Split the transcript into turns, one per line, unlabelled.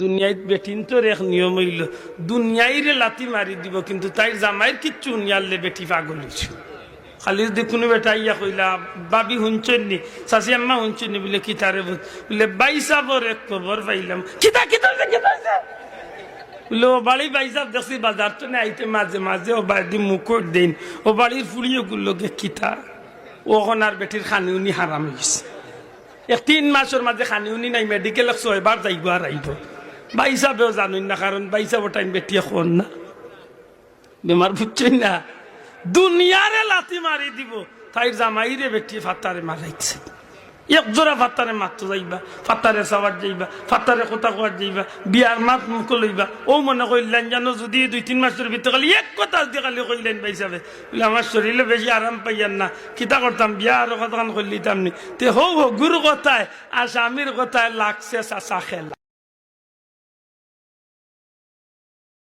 দুনিয়ায় বেটিন তো এক নিয়ম হইল। দুনিয়াইরে লাতি মারি দিব, কিন্তু তাই জামাইর কিচ্ছু উনিয়ারলে বেটি পাগল হইছে। খালি যদি কোনো বেটা ইয়া কইলা, বাবি শুনছেন নি চাচি আম্মা শুনছেন নি বলে, কি তারে বল- বাইসাবর এক খবর পাইলাম। কিতা কিতা কিতা বলে, ও বাড়ি বাইসাব দেখছি, বাজার তো আইতে মাঝে মাঝে ও বাড়ি মুকুট দিন ও বাড়ির ফুলিয়ে গুলোকে কিতা? ওখন আর বেটির খানি উনি হারাম হয়েছে এক তিন মাসের মাঝে খানি উনি নাই মেডিকেল ছয়বার যাইব আর আইব। বা হিসাবেও জানুন না, কারণ বা হিসাবে টাইম বেটিয়ে খন না। বেমার বুঝছেন না? দুনিয়ারে লাথি মারি দিব তাই জামাইরে বেটি ফাত্তারে মারাইছে। এক জোড়া মারতে যাইবা, ফাত্তারে চাওয়ার যাইবা, ফাত্তারে কথা কোয়ার যাইবা, বিয়ার মাত মুখ লইবা। ও মনে কইলেন জানো যদি দুই, তিন মাসের ভিতরে খালি এক কথা দিয়ে খালি কইলেন পাইসাবে বলে আমার শরীরে বেশি আরাম পাইয়ান না। কিতা করতাম বিয়া আর কথা কইলিতাম নি। তে হো হো গুরু কথায় আর স্বামীর কথায় লাগছে চাচা খেলা।